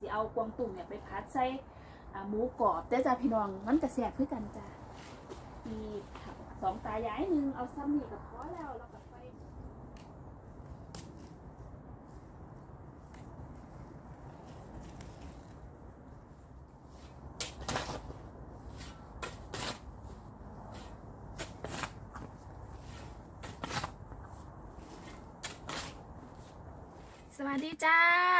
สิเอากวางตุ่งเนี่ยไปพัดใส่หมูกรอบเตจ้าพี่น้องมันกระแสบคือกันจ้ามีสองตายายหนึ่งเอาซ้ำนี่กับพอแล้วแล้วก็ วัสดีจ้า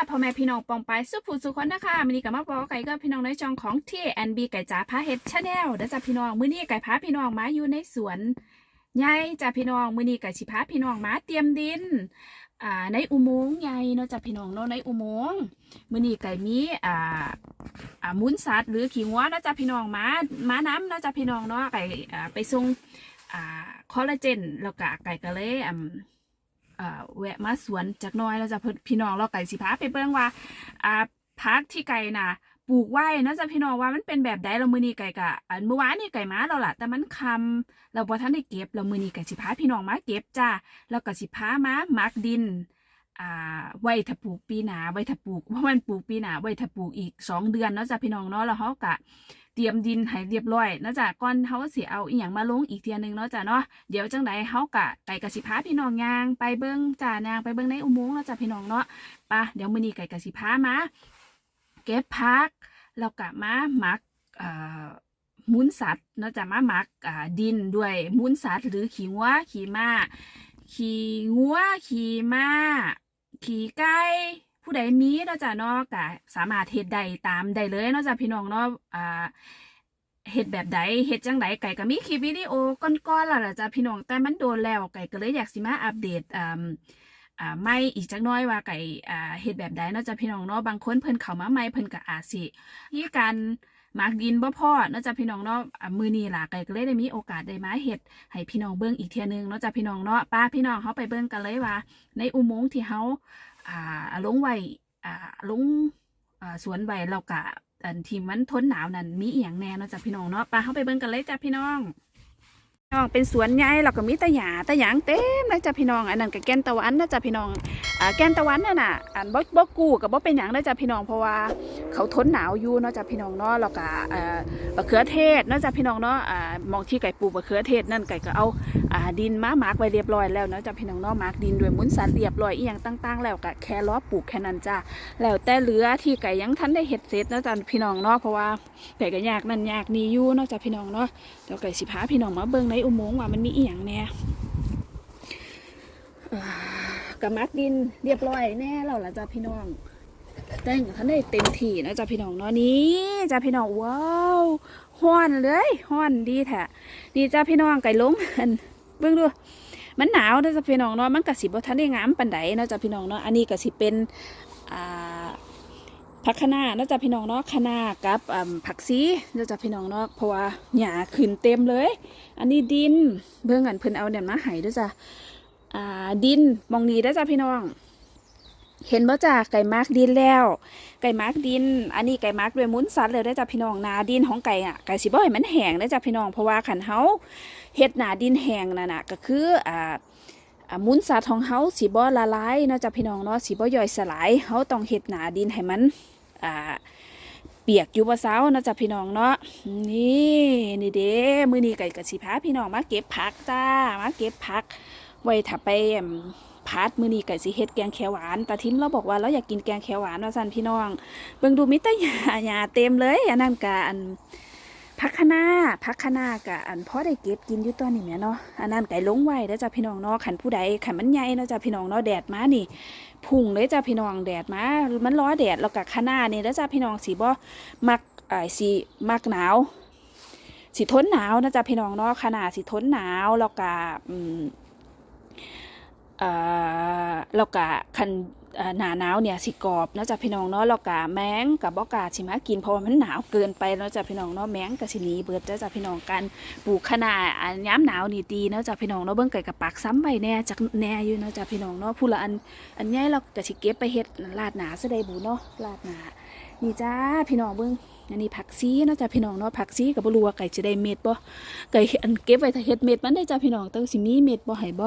พ่อแม่พี่น้องปองไปสุภูสุคนนะคะมื้อนี้กับมาบอกไก่ก็พี่น้องในช่องของที่แอนบีไก่จ๋าพาเฮ็ดชาแนลเด้อจ้าพี่น้องมื้อนี้ไก่พาพี่น้องมาอยู่ในสวนใหญ่จ้าพี่น้องมื้อนี้ไก่สิพาพี่น้องมาเตรียมดินอ่าในอุโมงค์ใหญ่เนาะจ้าพี่น้องเนาะในอุโมงค์มื้อนี้ไก่มีอ่าอ่ามูลสัตว์หรือขี้งัวเนาะจ้าพี่น้องมามาน้ำเนาะจ้าพี่น้องเนาะไก่อ่าไปส่งอ่าคอลลาเจนแล้วก็ไก่ก็เลยอ่า แวะมาสวนจากน้อยแล้วจะพี่น้องเราไก่สิพาไปเบิ่งว่าอ่าพักที่ไก่น่ะปลูกไว้นะจ๊ะพี่น้องว่ามันเป็นแบบใดเรามือนี้ไก่กะอันเมื่อวานนี่ไก่มาเราล่ะ แต่มันคำเราบ่ทันได้เก็บเรามือนี้ไก่สิพาพี่น้องมาเก็บจ้าแล้วก็สิพามามักดินไว้ถ้าปลูกปีหนาไว้ถ้าปลูกเพราะมันปลูกปีหนาไว้ถ้าปลูกอีกสองเดือนเนาะจ้ะพี่น้องเนาะแล้วเขากะเตรียมดินให้เรียบร้อยนาะจ้ะก่อนเขาสิเอาอีหยังมาลงอีกเทียหนึงเนาะจ้ะเนาะเดี๋ยวจังใดเฮากะไก่กะสิพาพี่น้องยางไปเบิ่งจ้านางไปเบิ่งในอุโมงค์เนาะจ้ะพี่น้องเนาะปะเดี๋ยวมื้อนี้ไก่กะสิพามาเก็บผักแล้วก็มาหมักเอ่อมูลสัตว์เนาะจ้ะมาหมักดินด้วยมูลสัตว์หรือขี้งัวขี้ม้า ขี้งัวขี้ม้า ขี้ไก่ ผู้ใดมีเนาะจ้ะเนาะก็สามารถเฮ็ดได้ตามได้เลยเนาะจ้ะพี่น้องเนาะอ่าเฮ็ดแบบใดเฮ็ดจังไดไก่ก็มีคลิปวิดีโอก่อนๆแล้วล่ะจ้ะพี่น้องแต่มันโดนแล้วไก่ก็เลยอยากสิมาอัปเดตอ่าอ่าไม่อีกจักน้อยว่าไก่อ่าเฮ็ดแบบใดเนาะจ้ะพี่น้องเนาะบางคนเพิ่นเข้ามาใหม่เพิ่นก็อาจสิมีการมักดินบ่พอเนาะจ้ะพี่น้องเนาะมื้อนี้ล่ะไก่ก็เลยได้มีโอกาสได้มาเฮ็ดให้พี่น้องเบิ่งอีกเที่ยหนึงเนาะจ้ะพี่น้องเนาะป้าพี่น้องเฮาไปเบิ่งกันเลยว่า ในอุโมงค์ที่เฮา อ่าลงไว้อ่าลงอ่าสวนไว้เรากะอันที่มันทนหนาวนั่นมีอีหยังแน่เนาะจ้ะพี่น้องเนาะไปเข้าไปเบิ่งกันเลยจ้ะพี่น้อง น้องเป็นสวนใหญ่แล้วก็มีตะหยาตะหยางเต็มเลยจ้ะพี่น้องอันนั้นก็แกนตะวันนะจ้ะพี่น้องอ่าแกนตะวันนั่นน่ะอันบ่บ่กูกับบ่เป็นหยังนะจ้ะพี่น้องเพราะว่าเขาทนหนาวอยู่เนาะจ้ะพี่น้องเนาะแล้วก็เอ่อมะเขือเทศเนาะจ้ะพี่น้องเนาะอ่ามองที่ไก่ปูมะเขือเทศนั่นไก่ก็เอาอ่าดินมาหมักไว้เรียบร้อยแล้วเนาะจ้ะพี่น้องเนาะหมักดินด้วยมุ้นสันเรียบร้อยอีหยังต่าง ๆ แล้วก็แค่ล้อปลูกแค่นั้นจ้ะแล้วแต่เหลือที่ไก่ยังทันได้เห็ดเสร็จเนาะจ้ะพี่น้องเนาะเพราะว่าไก่ก็ยากนั่นยากนี่อยู่เนาะจ้ะพี่น้องเนาะเดี๋ยวไก่สิพาพี่น้องมาเบิ่งในอุโมงค์ว่ามันมีอีหยังแน่อ่ากะมักดินเรียบร้อยแน่แล้วล่ะจ้ะพี่น้องแต่งทันได้เต็มที่เนาะจ้ะพี่น้องเนาะนี่จ้ะพี่น้องว้าวฮ้อนเลยฮ้อนดีแท้ดีจ้ะพี่น้องไก่ล้มอันเบิ่งดูมันหนาวเด้อจ้ะพี่น้องเนาะมันก็สิบ่ทันได้งามปานใดเนาะจ้ะพี่น้องเนาะอันนี้ก็สิเป็นอ่า ผักคะน้าเนาจะพี่น้องเนาะคะน้ากับผักซีเนาจะพี่น้องเนาะเพราะว่าหญ้าขึ้นเต็มเลย อันนี้ดินเบิ่งกันเพิ่นเอาเนี่ยมาให้ด้อจ้ะอ่าดินมองนี้เด้จ้ะพี่น้อง เห็นบ่จ้ะไก่มาร์กดินแล้ว ไก่มาร์กดิน อันนี้ไก่มาร์กด้วยมุ้นสัตว์เลยได้จ้ะพี่น้องนาดินของไก่อะไก่สิบ่ให้มันแห้งได้จ้ะพี่น้องเพราะว่าขันเฮาเฮ็ดหนาดินแห้งนั่นน่ะก็คืออ่า มุนสัตว์ของเฮาสิบ่ละลายเนาะจ้ะพี่น้องเนาะสิบ่ย่อยสลายเฮาต้องเฮ็ดหนาดินให้มันอ่าเปียกอยู่บ่เซาเนาะจ้ะพี่น้องเนาะนี่นี่เด้มื้อนี้ไก่ก็สิพาพี่น้องมาเก็บผักจ้ามาเก็บผัก ไว้ถ้าไปพัดมื้อนี้ก็สิเฮ็ดแกงเขียวหวานตาทิมเราบอกว่าเราอยากกินแกงเขียวหวานว่าซั่นพี่น้องเบิ่งดูมิตรยาหยาเต็มเลยอันนั้นกะอัน พักคะน้าพักคะน้ากะอันพอได้เก็บกินอยู่ตัวนี้แหม่เนาะอันนั้นไก่ลงไว้แล้วจ้ะพี่น้องเนาะขันผู้ใดขันมันใหญ่เนาะจ้ะพี่น้องเนาะแดดมานี่พุ่งเลยจ้ะพี่น้องแดดมา มันร้อแดดแล้วกะคะน้านี่แล้วจ้ะพี่น้องสีบ่มักไอ้าสีมักหนาวสีทนหนาวนะจ้ะพี่น้องเนาะคะน้าสีทนหนาวแล้วกะอืมเอ่อแล้วกะคัน หนาหนาวเนี่ยสิกรอบเนาะจ้ะพี่น้องเนาะแล้วก็แมงกับบอกาสิมากินเพราะว่ามันหนาวเกินไปเนาะจ้ะพี่น้องเนาะแมงกับสินีเบิดเด้อจ้ะพี่น้องกันปลูกขนาอันย้ำหนาวนี่ดีเนาะจ้ะพี่น้องเนาะเบิ่งไก่กับปากซ้ำไปแน่จักแน่อยู่เนาะจ้ะพี่น้องเนาะผู้ละอันอันใหญ่เราก็สิเก็บไปเฮ็ดลาดหนาซะได้บุเนาะลาดหนานี่จ้าพี่น้องเบิ่งอันนี้ผักซีเนาะจ้ะพี่น้องเนาะผักซีก็บ่รู้ว่าไก่จะได้เม็ดบ่ไก่อันเก็บไว้ถ้าเฮ็ดเม็ดมันได้จ้ะพี่น้องต่ว่าสิมีเม็ดบ่ให้บ่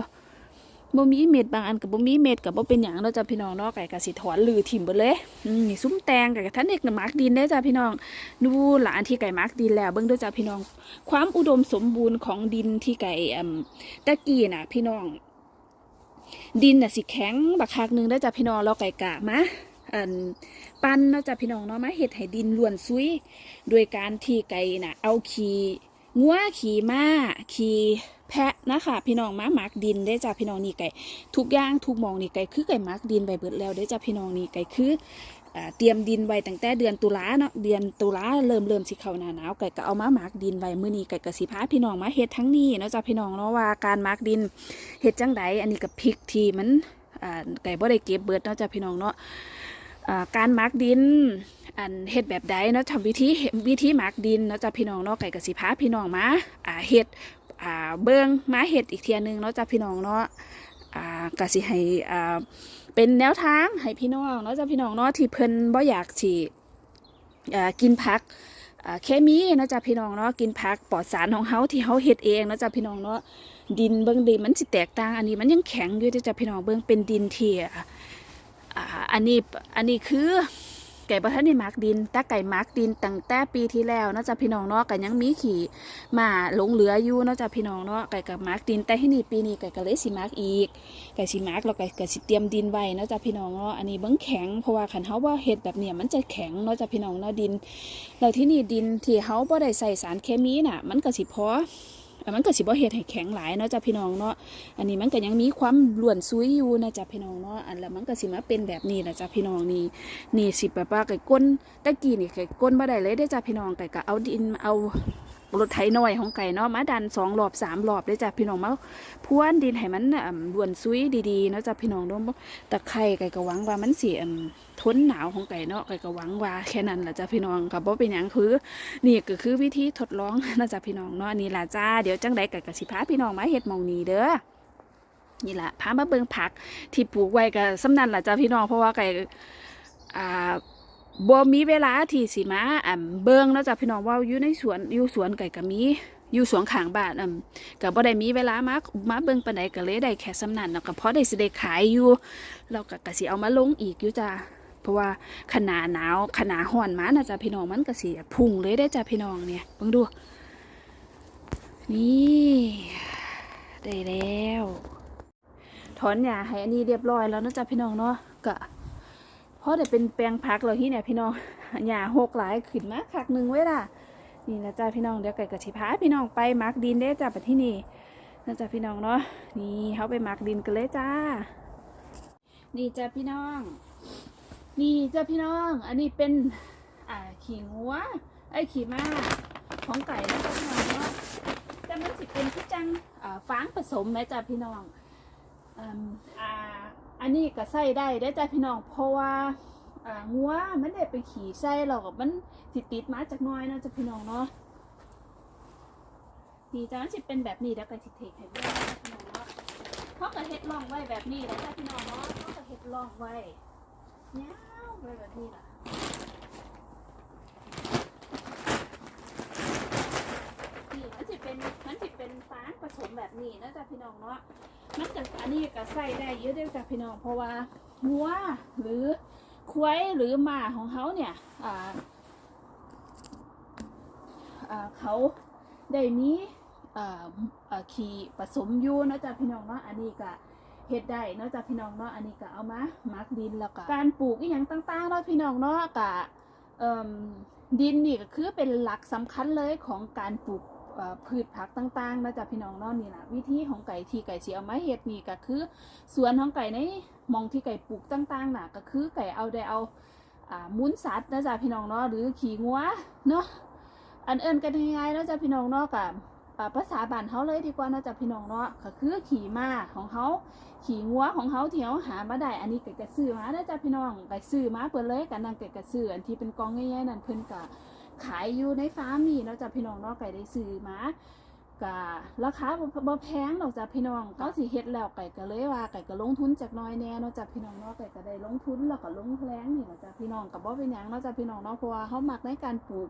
บ่มีเม็ดบางอันก็บ่มีเม็ดก็บ่เป็นหยังเนาะจ้ะพี่น้องเนาะไก่ก็สิถอนลือถิ่มเบิดเลยอืมนี่ซุ้มแตงไก่ก็ท่านเด็กน่ะมักดินได้จ้ะพี่น้องดูหลานที่ไก่มักดินแล้วเบิ่งด้วยจ้ะพี่น้อง ความอุดมสมบูรณ์ของดินที่ไก่อมตะกี้น่ะ พี่น้อง ดินน่ะสิแข็งบักคักหนึงได้จ้ะพี่น้องเราไก่กะมาอันปั้นเนาะจ้ะพี่น้องเนาะมาเฮ็ดให้ดินล้วนซุยโดยการที่ไก่น่ะ เอาขี้ งัวขี่ม้าขี่แพะนะคะพี่น้องมาหมักดินได้จ้ะพี่น้องนี่ไก่ทุกอย่างทุกมองนี่ไก่คือไก่หมักดินไปเบิดแล้วได้จ้ะพี่น้องนี่ไก่คือเตรียมดินไว้ตั้งแต่เดือนตุลาเนาะเดือนตุลาเริ่มเริ่มสิเข้าหน้าหนาวไก่ก็เอามาหมักดินไว้มื้อนี้ไก่ก็สิพาพี่น้องมาเฮ็ดทั้งนี้เนาะจ้ะพี่น้องเนาะว่าการหมักดินเฮ็ดจังไดอันนี้ก็พริกที่มันไก่บ่ได้เก็บเบิดเนาะจ้ะพี่น้องเนาะการหมักดิน อันเฮ็ดแบบใดเนาะทำวิธีวิธีหมักดินเนาะจ้ะพี่น้องเนาะไก่ก็สิพาพี่น้องมาอ่าเฮ็ดอ่าเบิ่งมาเฮ็ดอีกเทียหนึงเนาะจ้ะพี่น้องเนาะอ่าก็สิให้อ่าเป็นแนวทางให้พี่น้องเนาะจ้ะพี่น้องเนาะที่เพิ่นบ่อยากสิอ่ากินผักอ่าเคมีเนาะจ้ะพี่น้องเนาะกินผักปลอดสารของเฮาที่เฮาเฮ็ดเองเนาะจ้ะพี่น้องเนาะดินเบิ่งดินมันสิแตกต่าง อันนี้มันยังแข็งอยู่เด้อจ้ะพี่น้องเบิ่งเป็นดินเที่อ่าอันนี้อันนี้คือ ไก่บ่ทันได้หมักดินแต่ไก่หมักดินตั้งแต่ปีที่แล้วเนาะจ้ะพี่น้องเนาะก็ยังมีขี่มาหลงเหลืออยู่เนาะจ้ะพี่น้องเนาะไก่กับหมักดิน แต่ที่นี่ปีนี้ไก่ก็เลยสิหมักอีก ไก่สิหมักแล้วไก่ก็สิเตรียมดินไว้เนาะจ้ะพี่น้องเนาะอันนี้เบิ่งแข็งเพราะว่าคันเฮาว่าเฮ็ดแบบเนี้ยมันจะแข็งเนาะจ้ะพี่น้องเนาะดินแล้วที่นี่ดินที่เฮาบ่ได้ใส่สารเคมีน่ะ มันก็สิพอ มันก็สิบ่เฮ็ดให้แข็งหลายเนาะจ้ะพี่น้องเนาะ อันนี้มันก็ยังมีความล้วนซุยอยู่นะจ้ะพี่น้องเนาะ อันแล้วมันก็สิมาเป็นแบบนี้นะจ้ะพี่น้องนี่ นี่สิแบบว่าไก่ก้นตะกี้นี่ไก่ก้นบ่ได้เลยได้จ้ะพี่น้องไก่ก็เอาดินเอา รถไถน้อยของไก่เนาะมาดันสองรอบสามรอบได้จ้ะพี่น้องมาพรวนดินให้มันอ่ำล้วนซุยดีๆเนาะจ้ะพี่น้องเนาะตะไคร่ไก่ก็หวังว่ามันเสิอั่นทนหนาวของไก่เนาะไก่ก็หวังว่าแค่นั้นแหละจ้ะพี่น้องก็บ่เป็นหยังคือ นี่ก็คือวิธีทดลองนะจ๊ะพี่น้องเนาะนี่ล่ะจ้าเดี๋ยวจังใดก็กสิพาพี่น้องมาเฮ็ดมองนี้เด้อนี่แหละพามาเบิ่งผักที่ปลูกไว้ก็สำนันล่ะจ้าพี่น้องเพราะว่าไก่อ่า บ่มีเวลาที่สิมาอ่ำเบิ่งเนาะจ้ะพี่น้องว่าอยู่ในสวนอยู่สวนไก่ก็มีอยู่สวนขางบ้านอ่ำก็บ่ได้มีเวลามามาเบิ่งปานใดก็เลยได้แค่สำนันเนาะก็พอได้สิได้ขายอยู่แล้วก็ก็สิเอามาลงอีกอยู่จ้าเพราะว่าขนาหนาวขนาห้อนมานะจ๊ะพี่น้องมันก็สิพุ่งเลยได้จ้ะพี่น้องเนี่ยเบิ่งดู นี่ได้แล้วถอนหญ้าให้อันนี้เรียบร้อยแล้วนาะจ๊ะพี่น้องเนาะก็ พอได้เป็นแปลงผักแล้วที่เนี่ยพี่น้องหญ้าหกหลายขึ้นมาคักหนึ่งไว้ล่ะนี่นะจ๊ะพี่น้องเดี๋ยวไก่กระชิพาพี่น้องไปมักดินได้จ้ะไปที่นี่นะจ๊ะพี่น้องเนาะนี่เขาไปมักดินกันเลยจ้า นี่จ้ะพี่น้อง นี่จ้ะพี่น้อง อันนี้เป็นอ่าขี่งัวไอ้ขี่ม้าของไก่นะจ้ะพี่น้องเนาะแต่มันสิเป็นคือจังอ่าฟางผสมไหมจ้ะพี่น้องอืมอ่า อันนี้ก็ใส่ได้ได้ใจ้ะพี่น้องเพราะว่างัวมันได้ไปขี่ใส่เรากับมันติดติดมาจากน้อยนะจ้ะพี่น้องเนาะนี่จ้าจิเป็นแบบนี้แล้วก็สิเทให้เบิ่งนะพี่น้องเนาะเขาก็เห็ดร่องไว้แบบนี้แล้วจ้ะพี่น้องเนาะเขาก็เห็ดร่องไว้ยไว้แบบนี้ล่ะนี่ มันจะเป็นมันจะเป็นฟางผสมแบบนี้นะจ๊ะพี่น้องเนาะมันจะอันนี้ก็ใส่ได้เยอะด้อจ้ะพี่น้องเพราะว่างัวหรือควายหรือหมาของเขาเนี่ยอ่าอ่าเขาได้มีอ่าขี่ผสมอยู่นะจ๊ะพี่น้องเนาะอันนี้ก็เฮ็ดได้เนาะจากพี่น้องเนาะอันนี้ก็เอามามักดินแล้วก็การปลูกอีหยังต่างๆเนาะพี่น้องเนาะก็ดินนี่ก็คือเป็นหลักสำคัญเลยของการปลูก พืชผักต่างๆนาะจากพี่น้องนาะนี่ล่ะวิธีของไก่ที่ไก่สิเอามาเฮ็ดนี่ก็คือสวนของไก่ในมองที่ไก่ปลูกต่างๆน่ะก็คือไก่เอาได้เอาอ่ามูลสัตว์นะจ๊ะพี่น้องเนาะหรือขี้งัวเนาะอันเอิ้นกันง่ายๆนะจ๊ะพี่น้องเนาะกับภาษาบ้านเฮาเลยดีกว่านาะจ๊ะพี่น้องเนาะก็คือขี่ม้าของเฮาขี่งัวของเขาที่เขาหามาได้ อันนี้เกิดกระซื้อมาได้อจ้ะพี่น้องไก่ซื้อมาเปิดเลยกันนั่งเกิดกระซื้ออันที่เป็นกองง่ายๆนั่นเพิ่นกะ ขายอยู่ในฟาร์มนี่เนาจะพี่น้องเนาะไก่ได้ซื้อมากะราคาบ่บ่แพงดอกจ้ะพี่น้องเขาสิเฮ็ดแล้วไก่ก็เลยว่าไก่ก็ลงทุนจากน้อยแน่เนาะจะพี่น้องเนาะไก่ก็ได้ลงทุนแล้วก็ลงแรงนี่เนาจะพี่น้องก็บ่เป็นหยังเนาะจะพี่น้องเนาะเพราะว่าเขามักในการปลูก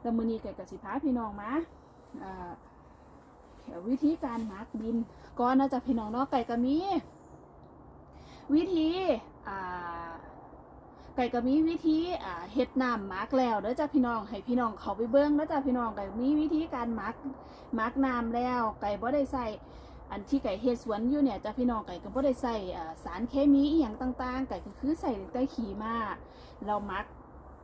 แล้วมื้อนี้ไก่ก็สิพาพี่น้องมาอ่าวิธีการหมักดินก่อนนะจ๊ะพี่น้องเนาะไก่ก็มีวิธีอ่า ไก่ก็มีวิธีอ่าเฮ็ดน้ำหมักแล้วเด้อจ้ะพี่น้องให้พี่น้องเขาไปเบิ่งแล้วจ้ะพี่น้องไก่มีวิธีการหมักหมักน้ำแล้ว ไก่บ่ได้ใส่อันที่ไก่เฮ็ดสวนอยู่เนี่ยจ้ะพี่น้องไก่ก็บ่ได้ใส่อ่าสารเคมีอีหยังต่างๆ ไก่ก็คือใส่แต่ขี้มาเราหมัก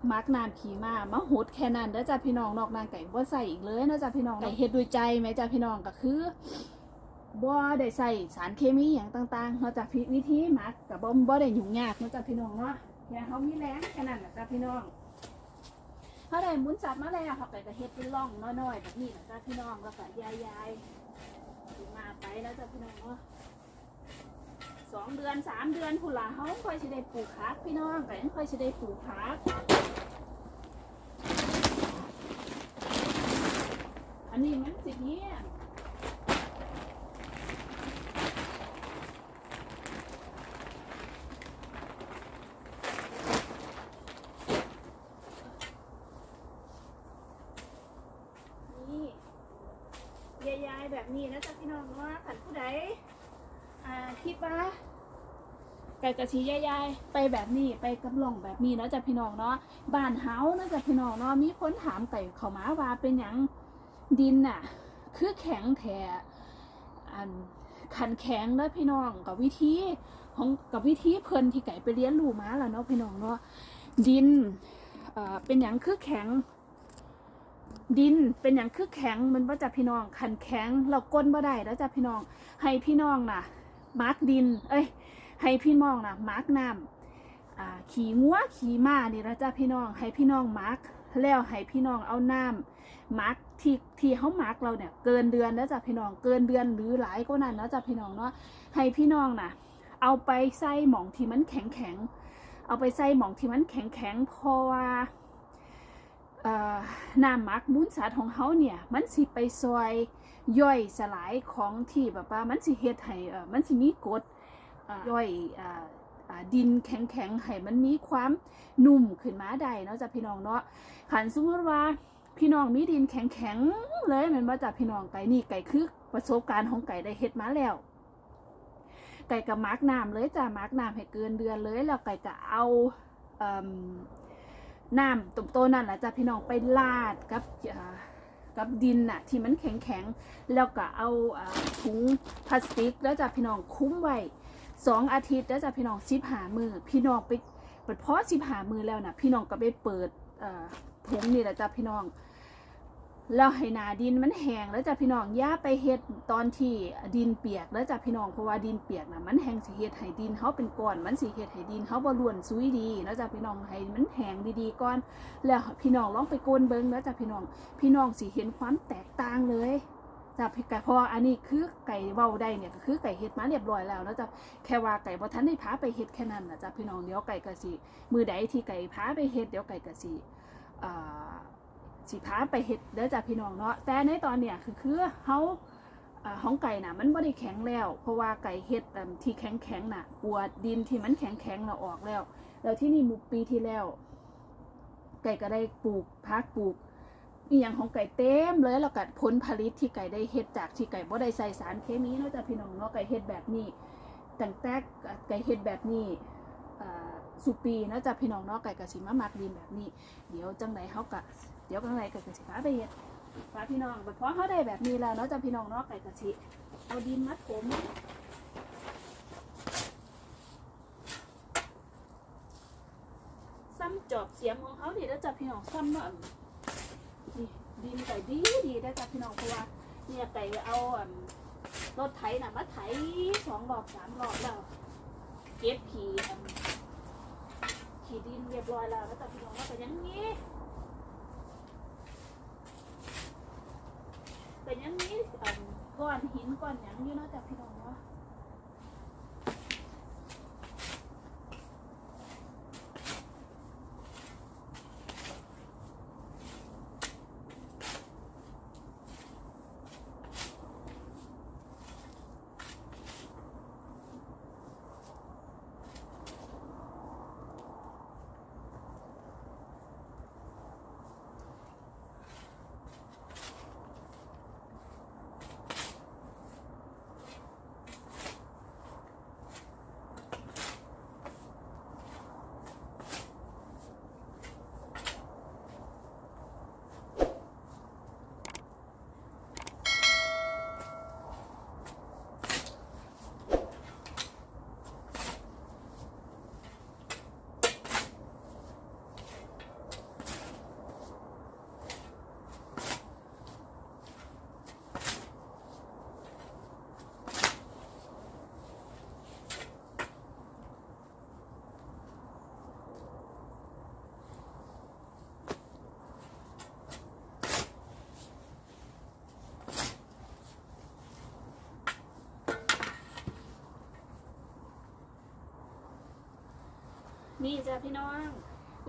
หมักน้ำขี้มามาหดแค่นั้นเด้อจ้ะพี่น้องนอกนั้นไก่บ่ใส่อีกเลยนะจ้ะพี่น้องไก่เฮ็ดด้วยใจไหมจ้ะพี่น้องก็คือบ่ได้ใส่สารเคมีอย่างต่างๆนอกจากวิธีหมักกับบ่บ่ได้ยุ่งยากนอกจากพี่น้องเนาะ แค่ยเขามีแรงแค่นั้นแหละจ้ะพี่น้องเขาได้หมุนสัตว์มาแล้วเขาก็จะเฮ็ดเป็นร่องน้อยๆแบบนี้นะจ้ะพี่น้องแล้วก็ยายๆมาไปแล้วจ้ะพี่น้องเนาะสองเดือนสามเดือนพุ่นละเขาค่อยสิได้ปลูกผักพี่น้องก็ยังค่อยสิได้ปลูกผักอันนี้มันสิเนี้ย นี่ยายๆแบบ นี้นะจ๊ะพี่น้องว่าขันผู้ใดอ่าคิดว่าไก่กระชียายๆไปแบบนี้ไปกับหล่องแบบนี้นะจ๊ะพี่น้องเนาะบ้านเฮานะจ๊ะพี่น้องเนาะมีคนถามไก่เขามาว่าเป็นหยังดินน่ะ คือแข็งแท้อันขันแข็งเด้อพี่น้องกับวิธีของกับวิธีเพิ่นที่ไก่ไปเรียนรู้มาแล้วเนาะพี่น้องเนาะดินเป็นหยังคือแข็ง ดินเป็นอย่างคือแข็งมันว่าจะพี่น้องขันแข็งเราก้นบ่ได้แล้วจ้ะพี่น้อง ให้พี่น้องน่ะมาร์กดิน เอ้ย ให้พี่น้องน่ะมาร์กน้ำขี่งัวขี่ม้านี่แล้วจ้ะพี่น้อง ให้พี่น้องมาร์กแล้วให้พี่น้องเอาน้ำมาร์กที่ที่เขามาร์กเราเนี่ยเกินเดือนแล้วจ้ะพี่น้องเกินเดือนหรือหลายก็นั้นแล้วจ้ะพี่น้องเนาะให้พี่น้องน่ะเอาไปใส่หมองที่มันแข็งแข็งเอาไปใส่หมองที่มันแข็งแข็งเพราะว่าเอ่อ น้ำหมักมูลสัตว์ของเขาเนี่ย มันสิไปซอยย่อยสลายของที่แบบว่ามันสิเฮ็ดให้เออมันสิมีกดย่อยออดินแข็งๆให้มันมีความนุ่มขึ้นมาได้เนาะจ้ะพี่น้องเนาะขันสมมติว่าพี่น้องมีดินแข็งๆเลยมันมาจากพี่น้องไก่นี่ไก่คือประสบการณ์ของไก่ได้เฮ็ดมาแล้ว ไก่กับมาร์กน้ำเลยจ้ะมาร์กน้ำให้เกินเดือนเลยแล้วไก่ก็เอาเอ น้ำตุ่มโตนั่นแหละจ้ะพี่น้องไปลาดกับกับดินน่ะที่มันแข็งแข็งๆ แล้วก็เอาถุงพลาสติก แล้วจ้ะพี่น้องคุ้มไว้สองอาทิตย์แล้วจ้ะพี่น้องสิบหามือพี่น้องไปเปิดเพราะสิบหามือแล้วน่ะพี่น้องก็ไปเปิดถุงนี่แหละจ้ะพี่น้อง แล้วให้หนาดินมันแห้งแล้วจ้ะพี่น้องย่าไปเฮ็ดตอนที่ดินเปียกแล้วจ้ะพี่น้องเพราะว่าดินเปียกนะมันแห้งสิเฮ็ดให้ดินเฮาเป็นก้อนมันสิเฮ็ดให้ดินเฮาบ่ล้วนซุยดีแล้วจ้ะพี่น้องให้มันแห้งดีๆก่อน แล้วพี่น้องลองไปโกนเบิ้งแล้วจ้ะพี่น้อง พี่น้องสิเห็นความแตกต่างเลยจ้ะพี่ไก่พราะว่าอันนี้คือไก่เว้าได้เนี่ยก็คือไก่เฮ็ดมาเรียบร้อยแล้วแล้วจะแค่ว่าไก่บ่ทันได้พาไปเฮ็ดแค่นั้นนะจะพี่น้องเดี๋ยวไก่ก็สิมือใดที่ไก่พาไปเฮ็ดเดี๋ยวไก่ก็สิอ่า สิพาไปเฮ็ดเด้อจ้ะพี่น้องเนาะแต่ในตอนเนี้ยคือคือเฮาอ่าของไก่น่ะ มันบ่ได้แข็งแล้ว เพราะว่าไก่เฮ็ดที่แข็งๆน่ะปวดดินที่มันแข็งๆน่ะออกแล้ว แล้วที่นี่หมู่ปีที่แล้ว ไก่ก็ได้ปลูกพักปลูกอีหยังของไก่เต็มเลยแล้วก็ผลผลิตที่ไก่ได้เฮ็ดจากที่ไก่บ่ได้ใส่สารเคมีนาะจ้ะพี่น้องเนาะไก่เฮ็ดแบบนี้ตั้งแต่ไก่เฮ็ดแบบนี้สุปีนาะจ้ะพี่น้องเนาะไก่ก็สิมามักดินแบบนี้ เดี๋ยวจังไดเฮาก็ เดี๋ยวจังไดไก่ก็สิพาไปเฮ็ดพาพี่น้องแบัดพอเฮาได้แบบนี้แล้วเนาะจะพี่น้องเนาะไก่ก็สิเอาดินมาถมซ้ำจอบเสียมของเขาดีแล้วจะพี่น้องซ้ำเนาะนี่ดินไก่ดีดีได้วจ้ะพี่น้องเพราะว่าเนี่ยไก่เอารถไถน่ะมาไถสองรอบสามรอบแล้วเก็บขี่ขี่ดินเรียบร้อยแล้วแล้วจ้ะพี่น้องว่าเป็นอยังนี้เป็นอยังนี้อัน ก้อนหินก้อนหยังอยู่เนาะจากพี่น้องเนาะ นี่จ้ะพี่น้อง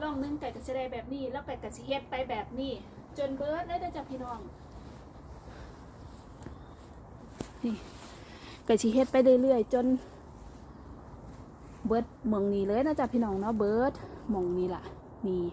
ล่องนึงไก่ก็สิได้แบบนี้ แล้วไก่ก็สิเฮ็ดไปแบบนี้ จนเบิดเลยเด้จ้ะพี่น้อง นี่ไก่สิเฮ็ดไปเรื่อยๆจน เบิร์ดมองนี้เลยนะจ้ะพี่น้องเนาะเบิร์ดมองนี้ล่ะ นี่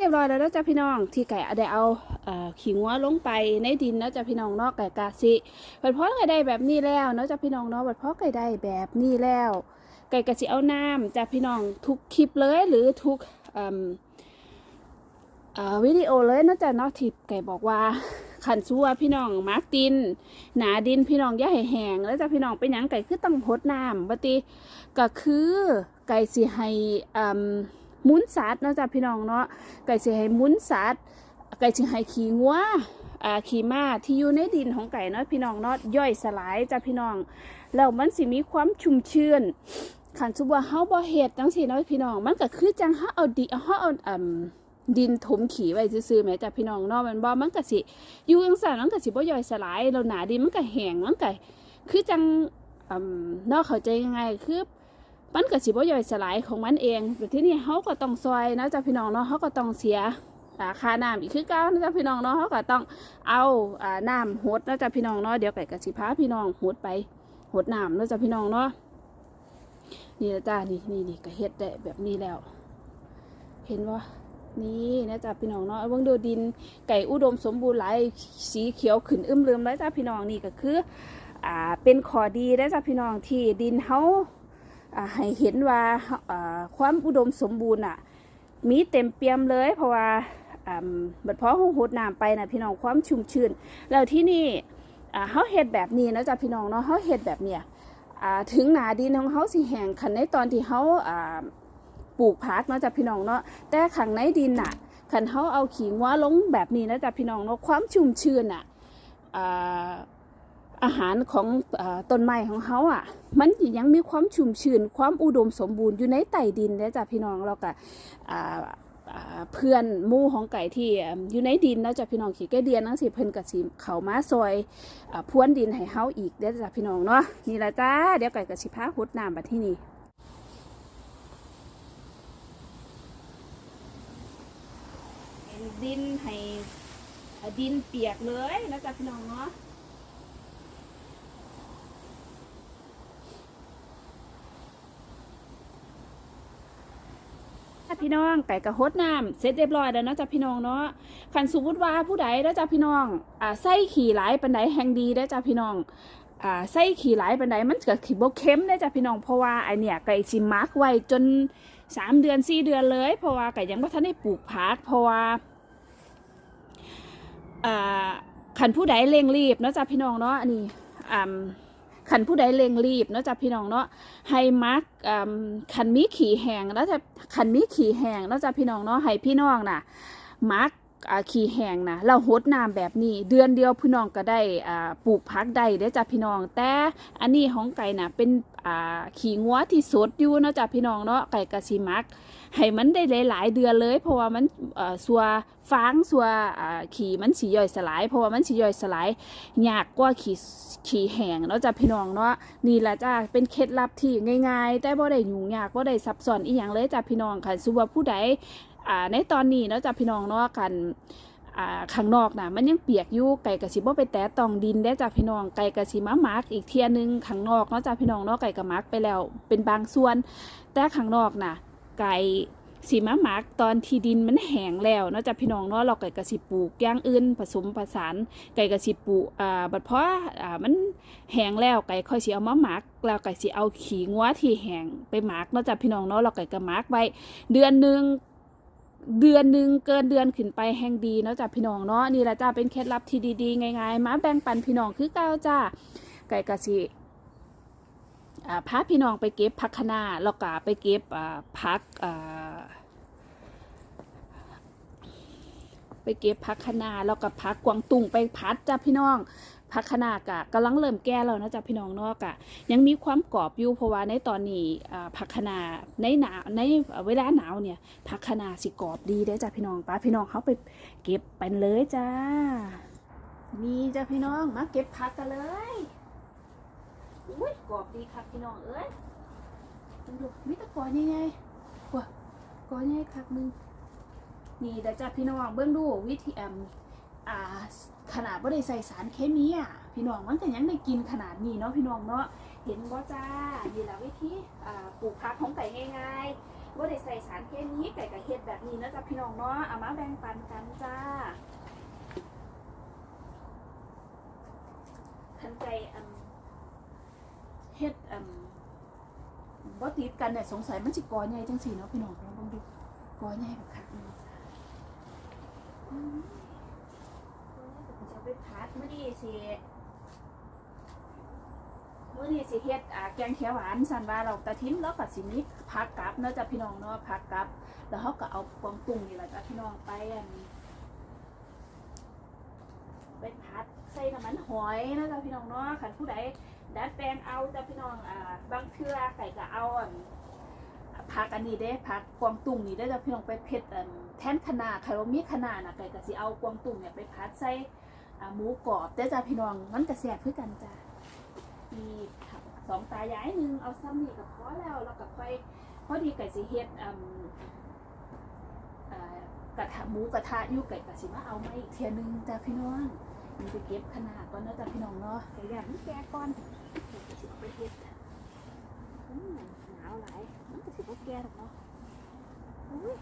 รียบร้อยแล้วนะจ๊ะพี่น้อง ที่ไก่ได้เอาขี้งัวลงไปในดินนะจ๊ะพี่น้องเนาะไก่กาสิบัดเพาะไก่ได้แบบนี้แล้วเนาะจ๊ะพี่น้องเนาะบัดเพาะไก่ได้แบบนี้แล้ว ไก่กะสิเอาน้ำจ้ะพี่น้องทุกคลิปเลยหรือทุกวิดีโอเลยนะจ๊ะเนาะที่ไก่บอกว่าขันซัวพี่น้องมาร์กดิน หนาดินพี่น้องย่าให้แห้งแล้วจ้ะพี่น้องเป็นยังไก่คือต้องหดน้ำบัติก็คือไก่สิให้อืมห มุนสัตว์เนาะจ๊ะพี่น้องเนาะไก่สิให้หมุนสัตว์ไก่สิให้ขี้งัวอ่าขี้ม้าที่อยู่ในดินของไก่เนาะพี่น้องเนาะย่อยสลายจ้ะพี่น้องแล้วมันสิมีความชุ่มชื้นขันสุว่าเฮาบ่เฮ็ดจังซี่เนาะพี่น้อง มันก็คือจังเฮาเอาดิเฮาเอาอ่ำดินถมขี้ไว้ซื่อๆแหมจ้ะพี่น้องเนาะมันบ่มันก็สิอยู่จังซั่นมันก็สิบ่ย่อยสลายแล้วหนาดินมันก็แห้งมันก็คือจังอ่ำเนาะเข้าใจยังไงคือ มันก็สิบ่ย่อยสลายของมันเองแต่ที่นี่เขาก็ต้องซอยนะจ๊ะพี่น้องเนาะเขาก็ต้องเสียค่าน้ำอีกคือเก้านะจ๊ะพี่น้องเนาะเขาก็ต้องเอาน้ำหดนะจ๊ะพี่น้องเนาะเดี๋ยวไก่กะสิพาพี่น้องหดไปหดน้ำนะจ๊ะพี่น้องเนาะนี่นะจ๊ะนี่นี่นี่ก็เฮ็ดได้แบบนี้แล้ว เห็นว่านี่นะจ๊ะพี่น้องเนาะเบิ่งดูดินไก่อุดมสมบูรณ์หลายสีเขียวขึ้นอึมเลืมแล้วจ้ะพี่น้องนี่ก็คือ อ่าเป็นขอดีนะจ๊ะพี่น้องที่ดินเฮาอ่า ให้เห็นว่าความอุดมสมบูรณ์อะมีเต็มเปี่ยมเลยเพราะว่าบัดเพาะเขาหดน้ำไปนะพี่น้องความชุ่มชื้นแล้วที่นี่เขาเห็ดแบบนี้นะจ๊ะพี่น้องเนาะเขาเห็ดแบบเนี้ยถึงหนาดินของเขาสิแห้งขันในตอนที่เขาปลูกผักเนาะจ๊ะพี่น้องเนาะแต่ขังในดินน่ะขันเขาเอาขิงว่าลงแบบนี้นะจ๊ะพี่น้องเนาะความชุ่มชื้นอะ อาหารของอต้นไม้ของเขาอะ มันยังมีความชุ่มชื้นความอุดมสมบูรณ์อยู่ในใต้ดินเด้อจ้ะพี่น้องเราก็เพื่อนมู่ของไก่ที่อยู่ในดินนะจ้ะพี่น้องขี่แก่เดียนนังสิเพิ่นก็สิเขามาซอยอพรวนดินให้เฮาอีกเด้อจ้ะพี่น้องเนาะนี่ละจ้าเดี๋ยวไก่ก็สิพาหดน้ำบัดที่นี่ดินให้ดินเปียกเลยนะจ๊ะพี่น้องเนาะ พี่น้อง ไก่กระหดน้ำเสร็จเรียบร้อยแล้วเนาะจ้ะพี่น้องเนาะขันสมมติว่าผู้ใดแล้วจ้ะพี่น้องอ่าใส่ขี่หลายปันไดแห่งดีได้จ้ะพี่น้องอ่าใส่ขี่หลายปันไดมันเก็ขี่บกเข้มได้จ้ะพี่น้องเพราะว่าไอเนี่ยไก่สิมาร์กไว้จนสามเดือนสี่เดือนเลย เพราะว่าไก่ยังไม่ทันได้ปลูกผักเพราะว่าอ่าขันผู้ใดเร่งรีบเนาะจ้ะพี่น้องเนาะอันนี้อ่า ขันผู้ใดเร่งรีบเนาะจ้ะพี่น้องเนาะให้มักอ่ำคันมีขี่แหงแล้วจะคันมีขี่แหงแล้วจะพี่น้องเนาะให้พี่น้องน่ะมักอ่าขี้แหงนะเราหดน้ำแบบนี้ เดือนเดียวพี่น้องก็ได้ปลูกพักได้เด้จ้ะพี่น้อง แต่อันนี้ของไก่น่ะเป็นขี้งัวที่สดอยู่เนาะจ้ะพี่น้องเนาะไก่กะสิมัก ให้มันได้หลาย ๆ เดือนเลย เพราะว่ามันสัวฟางสัวขี้มันสิย่อยสลาย เพราะว่ามันสิย่อยสลายยากกว่าขี้ขี้แห้งเนาะจ้ะพี่น้องเนาะนี่แหละจ้ะเป็นเคล็ดลับที่ง่าย ๆ แต่บ่ได้ยุ่งยากบ่ได้ซับซ้อนอีหยังเลยจ้ะพี่น้องค่ะสุว่าผู้ใดในตอนนี้เนาะจ้ะพี่น้องเนาะกันข้างนอกนะมันยังเปียกอยู่ไก่กระสิบ่ไปแตะต้องดินได้จ้ะพี่น้องไก่กระสิมาหมักอีกเที่ยหนึงข้างนอกเนาะจ้ะพี่น้องเนาะไก่ก็หมักไปแล้วเป็นบางส่วน แต่ข้างนอกนะ ไก่สีมะหมักตอนที่ดินมันแห้งแล้วเนาะจ้ะพี่น้องเนาะเราไก่กระสิปลูกย่างอื่นผสมผสานไก่กระสิปลูกอ่าบัดเพราะอ่ามันแห้งแล้วไก่ค่อยสิเอามาหมักแล้วไก่สิเอาขี้งัวที่แห้งไปหมักเนาะจ้ะพี่น้องเนาะเราไก่ก็หมักไว้เดือนหนึ่งเดือนหนึ่งเกินเดือนขึ้นไปแห้งดีเนาะจ้ะพี่น้องเนาะนี่แหละจ้าเป็นเคล็ดลับที่ดีๆง่ายๆมาแบ่งปันพี่น้องคือเก้าจ้าไก่กระสิ พาพี่น้องไปเก็บผักคะน้าแล้วก็ไปเก็บอ่าผักไปเก็บผักคะน้าแล้วก็ผักกวางตุ้งไปพัดจ้าพี่น้องผักคะน้ากะกำลังเริ่มแก่แล้วนะจ้าพี่น้องนาะกะยังมีความกรอบอยู่เพราะว่าในตอนนี้อ่าผักคะน้าในหนาวในเวลาหนาวเนี่ยผักคะน้าสิกรอบดีได้จ้าพี่น้องป้าพี่น้องเขาไปเก็บไปเลยจ้านี่จ้าพี่น้องมาเก็บผักกันเลย อุ้ยกรอบดีครับพี่น้องเอ้ยดูดูมิตรกรยังไงกว่ากรยังไงครับมึงนี่เดี๋ยวจ้าพี่น้องเบื้องดูวิธีแอมอ่าขนาดว่าได้ใส่สารเคมีอะพี่น้องมันก็ยังได้กินขนาดนี้เนาะพี่น้องเนาะเห็นบ่จ้านี่แหละวิธีอ่าปลูกผักของไก่ง่ายๆว่าได้ใส่สารเคมีไก่กับเฮ็ดแบบนี้นะจ้าพี่น้องเนาะเอามาแบ่งปันกันจ้าคันใจอัน เฮ็ดอืมบ่ติดกันเนี่ยสงสัยมันสิกอใหญ่จังซี่เนาะพี่น้องลองเบิ่งดูกอใหญ่แบบคักนี่อืมกอใหญ่แบบจะเอาไปพัดมื้อนี้สิมื้อนี้สิเฮ็ดอ่าแกงเขียวหวานสั่นว่าเราตะทิมแล้วก็สิมีผักกับเนาะจ้ะพี่น้องเนาะผักกับ แล้วเฮาก็เอากวงตุ้งนี่ล่ะจ้ะพี่น้องไปอันไปพัดใส่น้ำมันหอยนะจ้ะพี่น้องเนาะคันผู้ใด ดัดแปลงเอาจ้ะพี่น้องอ่าบางเทื่อไก่ก็เอาอันผักอันนี้เด้ผักกวางตุ้งนี่ได้จ้ะพี่น้องไปเผ็ดอันแทนคะน้าใครว่ามีคะน้าน่ะไก่ก็สิเอากวางตุ้งเนี่ยไปผัดใส่หมูกรอบเด้จ้ะพี่น้องมันก็แซ่บคือกันจ้ะมีสองตายายหนึงเอาซ้ำนี่ก็พอแล้วแล้วก็ค่อยพอดีไก่สิเฮ็ดอ่ากระทะหมูกระทะอยู่ไก่ก็สิมาเอามาอีกเทียนึงจ้ะพี่น้องมีไปเก็บขนาดก่อนนะจ้ะพี่น้องเนาะไก่ย่างมันแก่ก่อน สิเอาไปเฮ็ดอืมหนาวหลายมันก็สิบ่แก่หรอกเนาะอุ้ย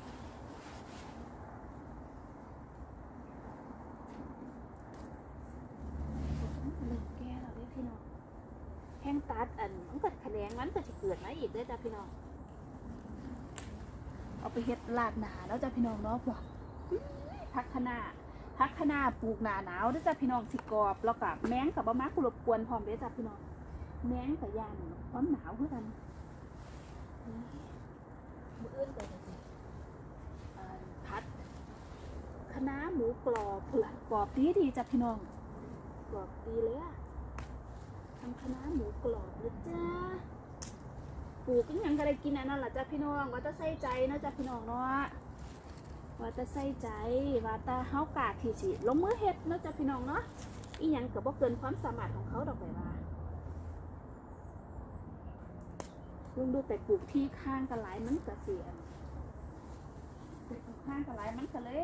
เริ่มแก่แล้วเด้อพี่น้องแห้งตัดอันมันก็แขลงมันก็สิเกิดมาอีกเด้อจ้ะพี่น้อง เอาไปเฮ็ดลากหนาแล้วจ้ะพี่น้องเนาะบอกอื้อพักคะน้าพักคะน้าปลูกหนาหนาวเด้อจ้ะพี่น้องสิกรอบแล้วก็แมงกับบ่มากุรบกวนพร้อมเด้อจ้ะพี่น้อง แม้กับยานความหนาวเพื่อกันหมื่นกระต่ายพัดคณะน้าหมูกรอบเผือกกรอบดีดีจ้ะพี่น้องกรอบดีเลยอะทำคณะน้าหมูกรอบเลยจ้าปลูกอีหยังก็ได้กินอันนั้นแหละจ้ะพี่น้องว่าแตะใส่ใจนาะจ้ะพี่น้องเนาะว่าแตะใส่ใจว่าแตะเฮากาที่สิลงมือเฮ็ดนาะจ้ะพี่น้องเนาะอีหยังก็บ่เกินความสามารถของเขาดอกไปว่า ลุงดูแต่ปลูกที่ข้างกันหลายมันก็เสียปลูกข้างกันหลายมันก็เลย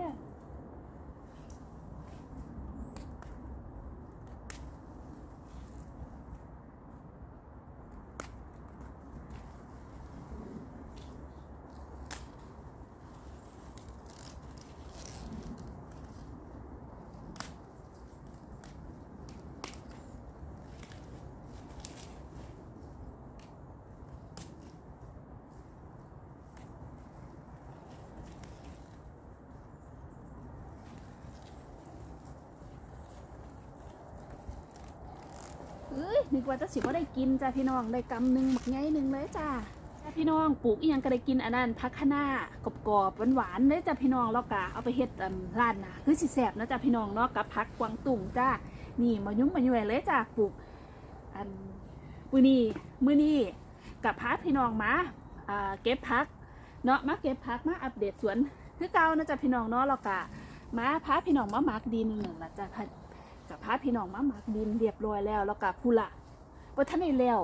นึกว่าจะสิว่าได้กินจ้าพี่น้องได้กำหนึ่งหมักไงหนึ่งเลยจ้าพี่น้องปลูกอีหยังก็ได้กินอันนั้นพักคะน้ากรอบๆหวานๆเลยจ้ะพี่น้องแล้วก็เอาไปเฮ็ดร้านนะคือสิแซ่บนะจ้ะพี่น้องเนาะกับพักกวางตุ่งจ้านี่มายุ่งมายุ่ยเลยจ้ะปลูกอันมือนี้มือนี้กับพาพี่น้องมาเก็บพักเนาะมาเก็บพักมาอัปเดตสวนคือเก่านะจ้ะพี่น้องเนาะแล้วก็มาพาพี่น้องมาหมักดินหนั่นล่ะจ้ะค่ะ กับพาพี่น้องมาหมักดินเรียบร้อยแล้ว แล้วก็พูละว่าท่านได้แล้ว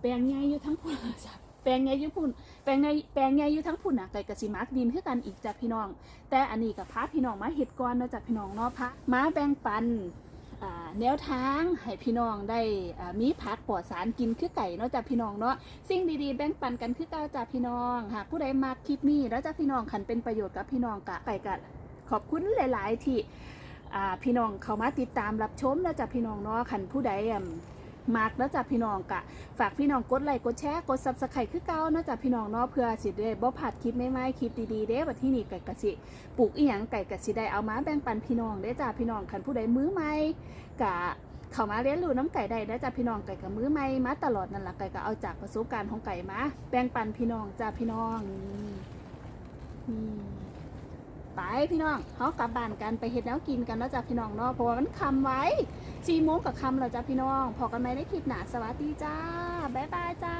แปลงใหญ่อยู่ทั้งพุ่นแปลงใหญ่อยู่พุ่นแปลงใหญ่แปลงใหญ่อยู่ทั้งพุ่นน่ะไก่กระสิมักดินคือกันอีกจ้ะพี่น้อง แต่อันนี้กับพาพี่น้องมาเฮ็ดก่อนนะจ้ะพี่น้องเนาะพะมาแบ่งปันแนวทางให้พี่น้องได้มีผักปลอดสารกินคือไก่เนาะจ้ะพี่น้องเนาะสิ่งดีๆแบ่งปันกันคือเก่าจ้ะพี่น้องหากผู้ใดมาคลิปนี้แล้วจ้ะพี่น้องคันเป็นประโยชน์กับพี่น้องกะไก่กะขอบคุณหลาย ๆ ที่ พี่น้องเข้ามาติดตามรับชมแล้วจ้ะพี่น้องเนาะคันผู้ใดอะมากแล้วจ้ะพี่น้องกะฝากพี่น้องกดไลค์กดแชร์กดซับสไครต์คือเก่าเนะจ้ะพี่น้องเนาะเพื่อสิได้บ่พลาดคลิปใหม่คลิปดีๆเด้บัดที่นี่ไก่กะสิปลูกอีหยังไก่กะสิได้เอามาแบ่งปันพี่น้องเด้จ้ะพี่น้องคันผู้ใดมือใหม่กะเข้ามาเรียนรู้น้ำไก่ได้นะจ้ะพี่น้องไก่กับมือใหม่มาตลอดนั่นแหละไก่ก็เอาจากประสบการณ์ของไก่มาแบ่งปันพี่น้องจ้ะพี่น้องนี่นี่ ไปพี่น้องเขากลับบ้านกันไปเห็ดแล้วกินกันแล้วจ้ะพี่น้องเนาะเพราะว่ามันคำไว้สี่โมงกับคำเราจ้ะพี่น้องพอกันไหมได้คลิปหนาสวัสดีจ้าบ๊ายบายจ้า